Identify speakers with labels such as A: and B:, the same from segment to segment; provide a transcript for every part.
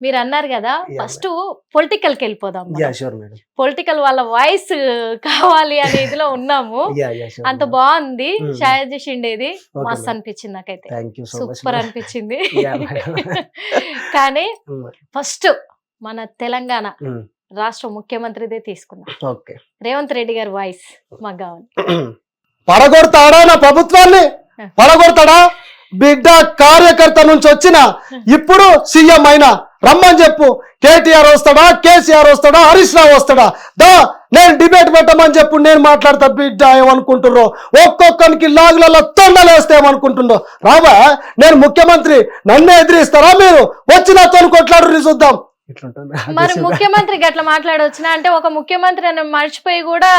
A: మీరు అన్నారు కదా ఫస్ట్ పొలిటికల్కి వెళ్ళిపోదాం పొలిటికల్ వాళ్ళ వాయిస్ కావాలి అనే ఇదిలో ఉన్నాము. అంత బాగుంది. షాయాజీ షిండేది.
B: Okay,
A: మస్తు. అనిపించింది నాకైతే. సూపర్ అనిపించింది. కానీ ఫస్ట్ మన తెలంగాణ
B: Mm.
A: రాష్ట్ర ముఖ్యమంత్రిదే తీసుకుందాం.
B: ఓకే
A: రేవంత్ రెడ్డి గారి వాయిస్ మాకు కావాలి
B: పడగొడతాడా నా ప్రభుత్వాన్ని? పడగొడతాడా? బిడ్డ కార్యకర్త నుంచి వచ్చిన ఇప్పుడు సీఎం అయినా రమ్మని చెప్పు. కేటీఆర్ వస్తాడా? కేసీఆర్ వస్తాడా? హరీష్ రావు వస్తాడా? దా నేను డిబేట్ పెట్టమని చెప్పు. నేను మాట్లాడతా బిడ్డ ఏమనుకుంటుర్రో? ఒక్కొక్కరికి లాగులలో తొండలేస్తే ఏమనుకుంటుండో రావా? నేను ముఖ్యమంత్రి నన్నే ఎదిరిస్తారా మీరు? వచ్చిన తోని కొట్లాడు చూద్దాం.
A: మరి ముఖ్యమంత్రికి అట్లా మాట్లాడవచ్చునా అంటే ఒక ముఖ్యమంత్రి అని మర్చిపోయి కూడా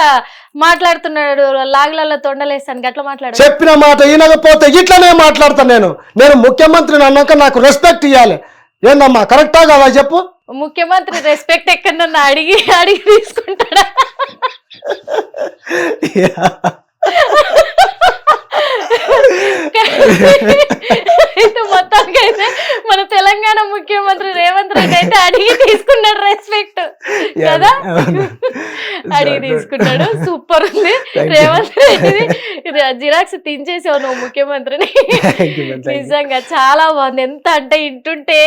A: మాట్లాడుతున్నాడు లాగులలో తొండలేస్తాను అట్లా మాట్లాడు.
B: చెప్పిన మాట వినకపోతే ఇట్లనే మాట్లాడతాను నేను. నేను ముఖ్యమంత్రిని అన్నాక నాకు రెస్పెక్ట్ ఇవ్వాలి ఏందమ్మా కరెక్టా కదా చెప్పు?
A: ముఖ్యమంత్రి రెస్పెక్ట్ ఎక్కడన్నా అడిగి అడిగి తీసుకుంటాడా? అయితే మొత్తానికి అయితే మన తెలంగాణ ముఖ్యమంత్రి రేవంత్ రెడ్డి అయితే అడిగి తీసుకున్నాడు రెస్పెక్ట్ కదా? అడిగి తీసుకున్నాడు. సూపర్ ఉంది. రేవంత్ రెడ్డి ఇది జిరాక్స్ తించేసావు నువ్వు ముఖ్యమంత్రిని. నిజంగా చాలా బాగుంది. ఎంత అంటే ఇంటుంటే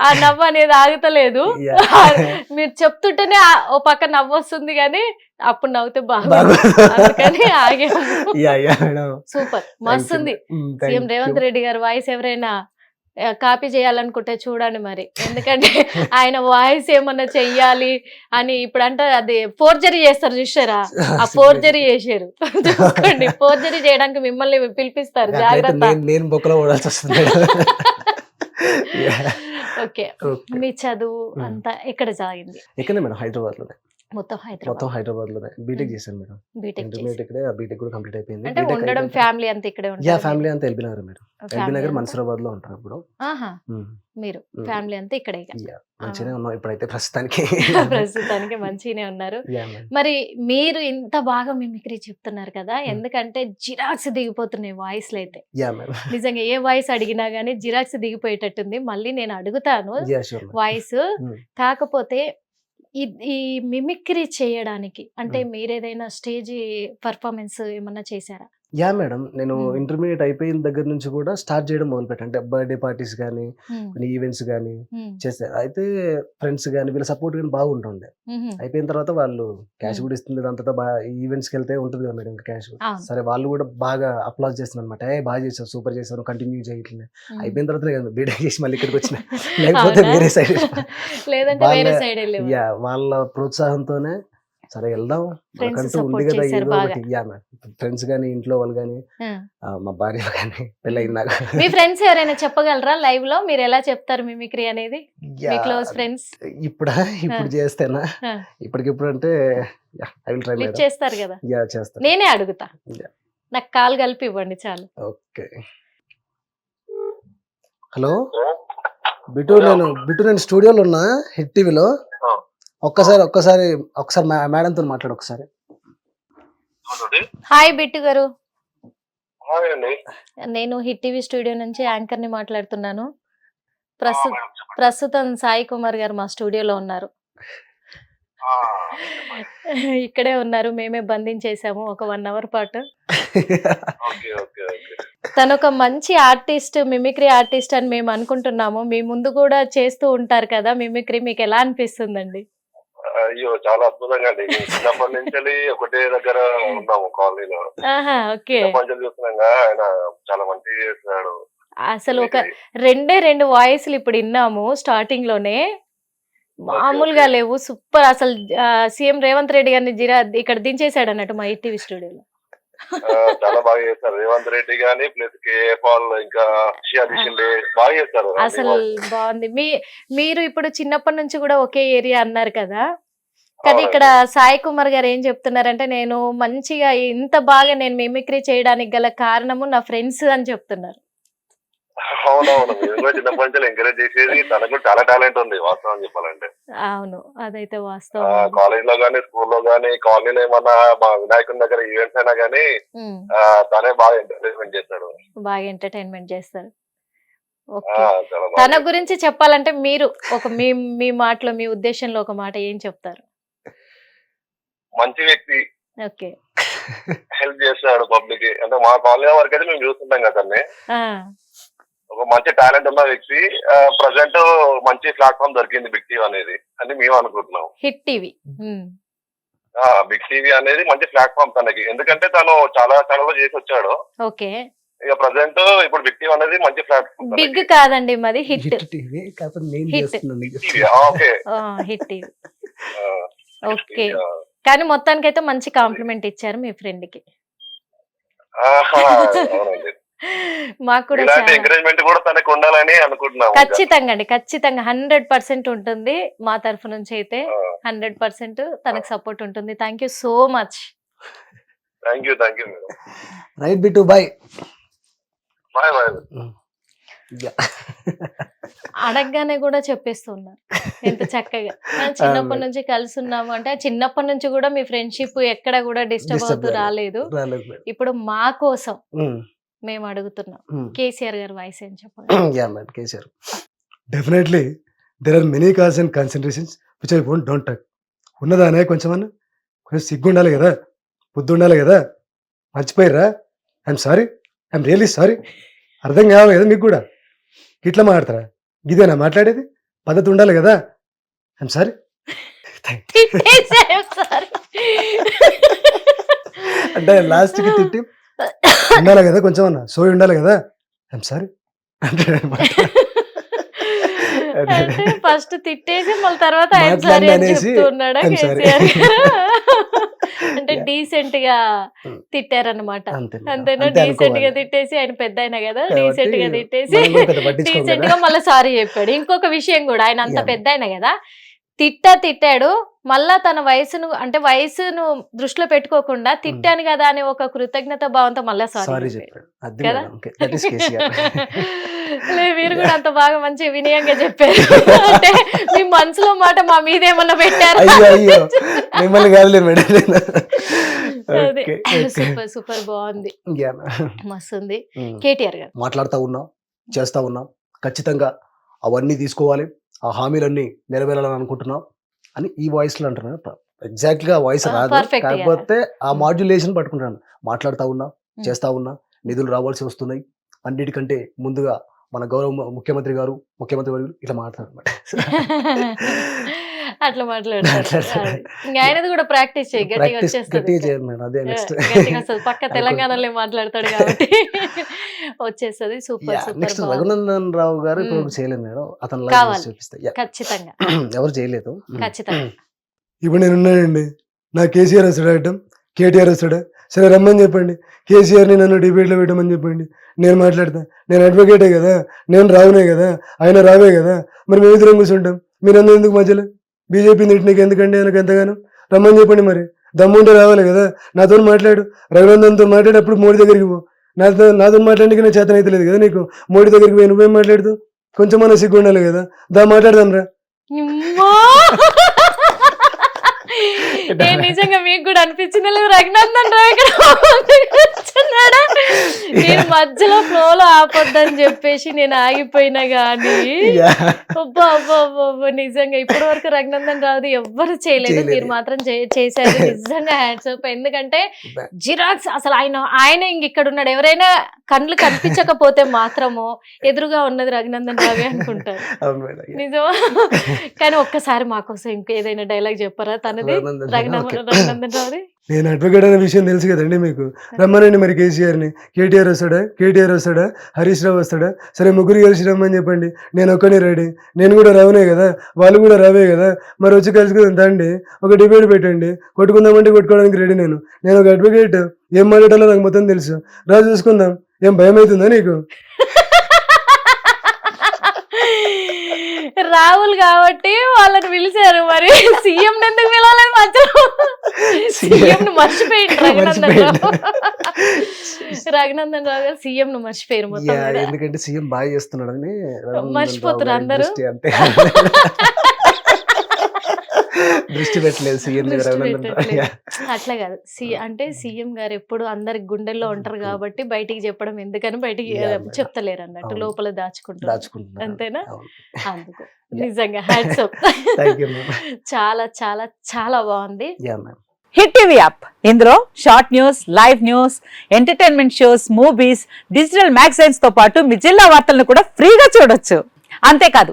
A: ఆ నవ్వు అనేది ఆగుతలేదు. మీరు చెప్తుంటేనే ఓ పక్క నవ్వు వస్తుంది కానీ అప్పుడు నవ్వుతే బాగా
B: బాగుంది.
A: సూపర్
B: Thank
A: మస్తు
B: you,
A: ఉంది
B: Mm,
A: సీఎం రేవంత్. రెడ్డి గారి వాయిస్ ఎవరైనా కాపీ చేయాలనుకుంటే చూడండి మరి. ఎందుకంటే ఆయన వాయిస్ ఏమన్నా చెయ్యాలి అని ఇప్పుడు అంటే అది ఫోర్జరీ చేస్తారు చూసారా ఆ ఫోర్జరీ చేశారు. చూసుకోండి. ఫోర్జరీ చేయడానికి మిమ్మల్ని పిలిపిస్తారు. జాగ్రత్త.
B: నేను- బొక్కలో.
A: ఓకే. మీ చదువు
B: Hmm.
A: అంతా ఎక్కడ సాగింది?
B: ఎక్కడే మేడం? హైదరాబాద్లోనే
A: మొత్తం
B: మొత్తం
A: హైదరాబాద్
B: హైదరాబాద్లోనే బీటెక్. చేశాను మేడం
A: బీటెక్
B: ఇంటర్మీడియట్ ఇక్కడే బీటెక్ కూడా కంప్లీట్ అయిపోయింది
A: అంటే ఉండడం ఫ్యామిలీ అంతా ఇక్కడే
B: యా
A: ఉంటారు
B: ఫ్యామిలీ అంతా LB Nagar madam LB
A: Family
B: Nagar? మన్సూరాబాద్లో ఉంటాం ఇప్పుడు
A: ఆహా. మీరు. ఫ్యామిలీ అంతా ఇక్కడే.
B: మంచిగానే ఉన్నాం ఇప్పుడైతే ప్రస్తుతానికి
A: ప్రస్తుతానికి మంచిగానే ఉన్నారు. మరి మీరు ఇంత బాగా మిమిక్రీ చెప్తున్నారు కదా ఎందుకంటే జిరాక్స్ దిగిపోతున్నాయి వాయిస్లు అయితే. నిజంగా ఏ వాయిస్ అడిగినా గానీ జిరాక్స్ దిగిపోయేటట్టుంది మళ్ళీ నేను అడుగుతాను. వాయిస్. కాకపోతే ఈ ఈ మిమిక్రీ చేయడానికి అంటే
B: Mm.
A: మీరేదైనా స్టేజ్ పర్ఫార్మెన్స్ ఏమన్నా చేశారా
B: యా మేడం నేను. ఇంటర్మీడియట్ అయిపోయిన దగ్గర నుంచి కూడా స్టార్ట్ చేయడం మొదలు పెట్టాను అంటే బర్త్డే పార్టీస్ కానీ కొన్ని ఈవెంట్స్ కానీ చేస్తారు అయితే ఫ్రెండ్స్ కానీ వీళ్ళ సపోర్ట్ కానీ బాగుంటుండే. అయిపోయిన తర్వాత వాళ్ళు క్యాష్. కూడా ఇస్తుంది అంతటా బాగా ఈవెంట్స్కి వెళ్తే ఉంటుంది కదా మేడం క్యాష్. సరే వాళ్ళు కూడా బాగా అప్లాస్ చేస్తున్నారు అనమాట ఏ బాగా చేసావు సూపర్ చేసావు కంటిన్యూ చేయట్లే. అయిపోయిన తర్వాత కదా బీటెక్ చేసి మళ్ళీ ఇక్కడికి వచ్చిన. లేకపోతే? వేరే సైడ్ యా వాళ్ళ ప్రోత్సాహంతోనే సరే వెళ్దాం. మనకంటూ ఉంది కదా ఏదో. ఒకటి. యా ఫ్రెండ్స్ కానీ ఇంట్లో వాళ్ళు కానీ. మా భార్య కానీ పెళ్ళయిందాక
A: మీ ఫ్రెండ్స్ ఎవరైనా చెప్పగలరా లైవ్లో? మీరు ఎలా చెప్తారు మిమిక్రీ అనేది? మీ క్లోజ్ ఫ్రెండ్స్?
B: ఇప్పుడు? ఇప్పుడు చేస్తేనా. ఇప్పటికిప్పుడు అంటే ఐ విల్ ట్రై
A: చేస్తారు కదా?
B: యా చేస్తాను
A: నేనే అడుగుతా. నాకు కాల్ కలిపి ఇవ్వండి చాలు.
B: ఓకే. హలో? బిటు నేను బిటు నేను స్టూడియోలో ఉన్నా? హిట్ టీవీలో. ఒక్కసారి ఒక్కసారి ఒకసారి మేడంతో మాట్లాడు ఒకసారి.
A: హాయ్ బిట్టు గారు.
C: హాయ్ అండి.
A: నేను హిట్ టీవీ స్టూడియో నుంచి యాంకర్ని మాట్లాడుతున్నాను
C: మేడం.
A: ప్రస్తుతం సాయి కుమార్ గారు మా స్టూడియోలో ఉన్నారు.
C: ఆ,
A: ఇక్కడే ఉన్నారు మేమే బంధించేసాము ఒక వన్ అవర్ పాటు.
C: Okay okay okay.
A: తను ఒక మంచి ఆర్టిస్ట్ మిమిక్రీ ఆర్టిస్ట్ అని మేము అనుకుంటున్నాము. మీ ముందు కూడా చేస్తూ ఉంటారు కదా మిమిక్రీ మీకు ఎలా అనిపిస్తుందండి?
C: అయ్యో చాలా అద్భుతంగా అండి. చిన్నప్పటి నుంచి ఒకటే దగ్గర ఉన్నాము కాలనీలో. నుంచి చూస్తున్నాగా ఆయన చాలా మంచిగా చేస్తున్నాడు.
A: అసలు ఒక రెండే రెండు వాయిస్లు ఇప్పుడు విన్నాము స్టార్టింగ్లోనే. మామూలుగా లేవు సూపర్. అసలు సీఎం రేవంత్ రెడ్డి గారిని జిరా ఇక్కడ దించేశాడు అన్నట్టు మా ఈటీవీ స్టూడియోలో.
C: చాలా బాగా చేస్తారు. రేవంత్ రెడ్డి గాని ప్లస్ కే పాల్ ఇంకా బాగా చేస్తారు.
A: అసలు బాగుంది. మీ మీరు ఇప్పుడు చిన్నప్పటి నుంచి కూడా ఒకే ఏరియా అన్నారు కదా? కానీ ఇక్కడ సాయి కుమార్ గారు ఏం చెప్తున్నారంటే నేను మంచిగా ఇంత బాగా నేను మిమిక్రీ చేయడానికి గల కారణము నా ఫ్రెండ్స్ అని చెప్తున్నారు.
C: అవునవును. మేము కూడా చిన్నప్పటి నుంచి ఎంకరేజ్ చేసేది తనకు చాలా టాలెంట్ ఉంది వాస్తవం చెప్పాలంటే.
A: అవును. అదైతే వాస్తవం.
C: కాలేజ్లో గానీ స్కూల్లో గానీ కాలనీలో ఏమన్నా మా వినాయకుని దగ్గర ఈవెంట్స్ అయినా గానీ తనే బాగా ఎంటర్టైన్మెంట్ చేస్తాడు.
A: బాగా ఎంటర్టైన్మెంట్ చేస్తారు. తన గురించి చెప్పాలంటే మీరు ఒక మీ మీ మాటలో మీ ఉద్దేశంలో ఒక మాట ఏం చెప్తారు?
C: మంచి వ్యక్తి.
A: ఓకే.
C: హెల్ప్ చేస్తాడు పబ్లిక్ అంటే మా కాలనీ వరకు అయితే మేము చూస్తుంటాం కదా మంచి టాలెంట్ ఉన్న వ్యక్తి ప్రజెంట్ మంచి ప్లాట్ఫామ్ దొరికింది బిగ్ టీవీ అనేది అని మేము అనుకుంటున్నాం.
A: హిట్ టీవీ
C: బిగ్ టీవీ అనేది మంచి ప్లాట్ఫామ్ తనకి. ఎందుకంటే తను చాలా ఛానల్ చేసి వచ్చాడు.
A: ఓకే.
C: ఇక ప్రజెంట్ ఇప్పుడు బిగ్ టీవీ అనేది మంచి ప్లాట్ఫామ్
A: బిగ్ కాదండి మాది Hit
B: Hit TV.
C: Okay.
A: Hit TV
C: ఆ,
A: ఓకే. కానీ మొత్తానికైతే మంచి కాంప్లిమెంట్ ఇచ్చారు మీ
C: ఫ్రెండ్కి
A: మాకు కూడా
C: ఎంకరేజ్మెంట్ కూడా తనకు ఉండాలని అనుకుంటున్నాము ఇంకా.
A: ఖచ్చితంగా అండి ఖచ్చితంగా. హండ్రెడ్ పర్సెంట్ ఉంటుంది మా తరఫు నుంచి అయితే. హండ్రెడ్ పర్సెంట్ తనకు సపోర్ట్ ఉంటుంది. Thank you so much.
C: Thank you thank you madam.
B: Right Bittu bye.
C: Bye bye.
A: అడగగానే కూడా చెప్పేస్తున్నారు ఎంత చక్కగా. చిన్నప్పటి. నుంచి కలిసి ఉన్నాము అంటే చిన్నప్పటి నుంచి కూడా మీ ఫ్రెండ్షిప్ ఎక్కడ కూడా డిస్టర్బ్ అవుతూ
B: రాలేదు.
A: ఇప్పుడు మా కోసం మేము అడుగుతున్నాం. కేసీఆర్ గారి వాయిస్ ఏం చెప్పండి
B: yeah madam KCR. Definitely there are many calls and concentrations which I won't don't tuck ఉన్నదానే కొంచెం అన్న కొంచెం సిగ్గు ఉండాలి కదా? బుద్ధి ఉండాలి కదా? మర్చిపోయారా I'm sorry I'm really sorry అర్థం కావాలి కదా మీకు కూడా? ఇట్లా మాట్లాడతారా? ఇదేనా మాట్లాడేది? పద్ధతి ఉండాలి కదా? ఐఎమ్ సార్ అంటే లాస్ట్కి తిట్టి ఉండాలి కదా కొంచెం అన్న సోయి ఉండాలి కదా ఐఎమ్ సారీ
A: ఫస్ట్ తిట్టేసి మళ్ళీ తర్వాత ఆయన సరే అని చెప్తున్నాడా. కేసీఆర్? అంటే. డీసెంట్గా
B: Hmm.
A: తిట్టారనమాట. అంతేనా
B: అంతే డీసెంట్గా.
A: తిట్టేసి ఆయన పెద్ద అయినా కదా డీసెంట్గా తిట్టేసి డీసెంట్. గా మళ్ళీ సారీ చెప్పాడు ఇంకొక విషయం కూడా ఆయన అంత. పెద్ద అయినా కదా తిట్ట తిట్టాడు. మళ్ళా తన వయసును అంటే వయసును దృష్టిలో పెట్టుకోకుండా తిట్టాను కదా అనే ఒక కృతజ్ఞత భావంతో మళ్ళా
B: సారీ
A: కదా? మీరు కూడా అంత బాగా మంచి వినయంగా చెప్పారు. అంటే మీ మనసులో మాట మా మీద ఏమన్నా పెట్టారు?
B: మిమ్మల్ని కాదులే మేడం.
A: సూపర్ సూపర్ బాగుంది.
B: Yeah, ma'am.
A: మస్తు ఉంది
B: ఉమ్.
A: కేటీఆర్ గారు.
B: మాట్లాడుతూ ఉన్నాం చేస్తా ఉన్నాం. ఖచ్చితంగా అవన్నీ తీసుకోవాలి. ఆ హామీలన్నీ నెరవేరాలని అనుకుంటున్నాం అని ఈ వాయిస్లో అంటున్నాను ఎగ్జాక్ట్గా వాయిస్ రాదు. కాకపోతే ఆ. మాడ్యులేషన్ పట్టుకుంటాను మాట్లాడుతా ఉన్నా. చేస్తా ఉన్నా నిధులు రావాల్సి వస్తున్నాయి అన్నిటికంటే ముందుగా మన గౌరవ ముఖ్యమంత్రి గారు ముఖ్యమంత్రి గారు ఇట్లా మాట్లాడమాట
A: అట్లా మాట్లాడతారు. ఇంకా ఆయనది కూడా ప్రాక్టీస్ చేయి గట్టిగా వచ్చేస్తుంది.
B: మేడం అదే నెక్స్ట్
A: గట్టిగా వస్తుంది. పక్క తెలంగాణలో మాట్లాడతాడు కాబట్టి వచ్చేస్తుంది. Super super
B: next Raghunandan Rao garu ఇప్పుడు. చేయలేదు మేడం. అతను
A: కావాలి.
B: లైవ్ చూపిస్తా. Yeah.
A: ఖచ్చితంగా.
B: ఎవరు చేయలేదు.
A: ఖచ్చితంగా.
B: ఇప్పుడు నేను ఉన్నానండి. నా కేసీఆర్ వస్తాడా అడ్డం కేటీఆర్ వస్తాడా. సరే రమ్మని చెప్పండి. కేసీఆర్ని నన్ను డిబేట్లో పెట్టమని చెప్పండి. నేను మాట్లాడతా. నేను అడ్వకేటే కదా. నేను రావునే కదా. ఆయన రావే కదా. మరి మేము ఇద్దరం కూర్చుంటాం. మీరందరూ ఎందుకు మధ్యలో? బీజేపీ నీకు ఎందుకండి నాకు ఎంతగానో? రమ్మని చెప్పండి మరి. దమ్ముంటే రావాలి కదా. నాతో మాట్లాడు. రఘునందన్తో మాట్లాడేటప్పుడు మోడీ దగ్గరికి పో. నాతో నాతో మాట్లాడడానికి నా చేతన అయితే లేదు కదా నీకు? మోడీ దగ్గరికి పోయి నువ్వేం మాట్లాడుతూ కొంచెం మన సిగ్గు ఉండాలి కదా. దా మాట్లాడదాం రా
A: నిజంగా మీకు కూడా అనిపించింది? లేదు రఘునందన్ రావు ఇక్కడ కూర్చున్నాడా? నేను మధ్యలో ఫ్లోలో ఆపొద్దని చెప్పేసి నేను ఆగిపోయినా గానీ. అబ్బా అబ్బా నిజంగా ఇప్పటి వరకు రఘునందన్ రావుది ఎవ్వరు చేయలేదు. మీరు మాత్రం చేశారు. నిజంగా హ్యాండ్స్ అప్ ఎందుకంటే జిరాక్స్ అసలు ఆయన ఆయన ఇంక ఇక్కడ ఉన్నాడు. ఎవరైనా కళ్ళు కనిపించకపోతే మాత్రము ఎదురుగా ఉన్నది రఘునందన్ రావే అనుకుంటారు. నిజమా? కానీ ఒక్కసారి మా కోసం ఇంక ఏదైనా డైలాగ్ చెప్పారా? తనది
B: నేను అడ్వకేట్ అనే విషయం తెలుసు కదండి మీకు. రమ్మనండి మరి కేసీఆర్ని కేటీఆర్ వస్తాడా? కేటీఆర్ వస్తాడా? హరీష్ రావు వస్తాడా? సరే ముగ్గురు కలిసి రమ్మని చెప్పండి. నేను ఒక్కనే రెడీ నేను కూడా రావునే కదా? వాళ్ళు కూడా రావే కదా? మరి వచ్చి కలుసుకుందాం తండి ఒక డిబేట్ పెట్టండి. కొట్టుకుందామంటే కొట్టుకోవడానికి రెడీ నేను. నేను ఒక అడ్వకేట్ ఏం మాట్లాడాలో నాకు మొత్తం తెలుసు. రా చూసుకుందాం. ఏం భయం అవుతుందా నీకు?
A: రాహుల్ కాబట్టి వాళ్ళని పిలిచారు. మరి సీఎం ఎందుకు పిలవలేదు మధ్యలో? సీఎం ను మర్చిపోయింది రఘునందన్ రావు. రఘునందన్ రావు గారు సీఎం ను మర్చిపోయారు మొత్తం.
B: ఎందుకంటే సీఎం బాగా చేస్తున్నాడని
A: మర్చిపోతున్నారు అందరూ?
B: అంతే. దృష్టి పెట్టలేదు సీఎం?
A: అట్లా కాదు సి అంటే సీఎం గారు ఎప్పుడు అందరికి గుండెల్లో ఉంటారు కాబట్టి బయటికి చెప్పడం ఎందుకని బయటికి. చెప్తలేరు అన్నట్టు. లోపల దాచుకుంటారు
B: దాచుకుంటున్నారు
A: అంతేనా. అందుకు. నిజంగా హ్యాట్స్. చాలా చాలా చాలా బాగుంది.
D: హిట్ టీవీ యాప్ ఇందులో short news live news entertainment shows movies digital మ్యాగజైన్స్తో పాటు మీ జిల్లా వార్తలను కూడా ఫ్రీగా చూడొచ్చు అంతేకాదు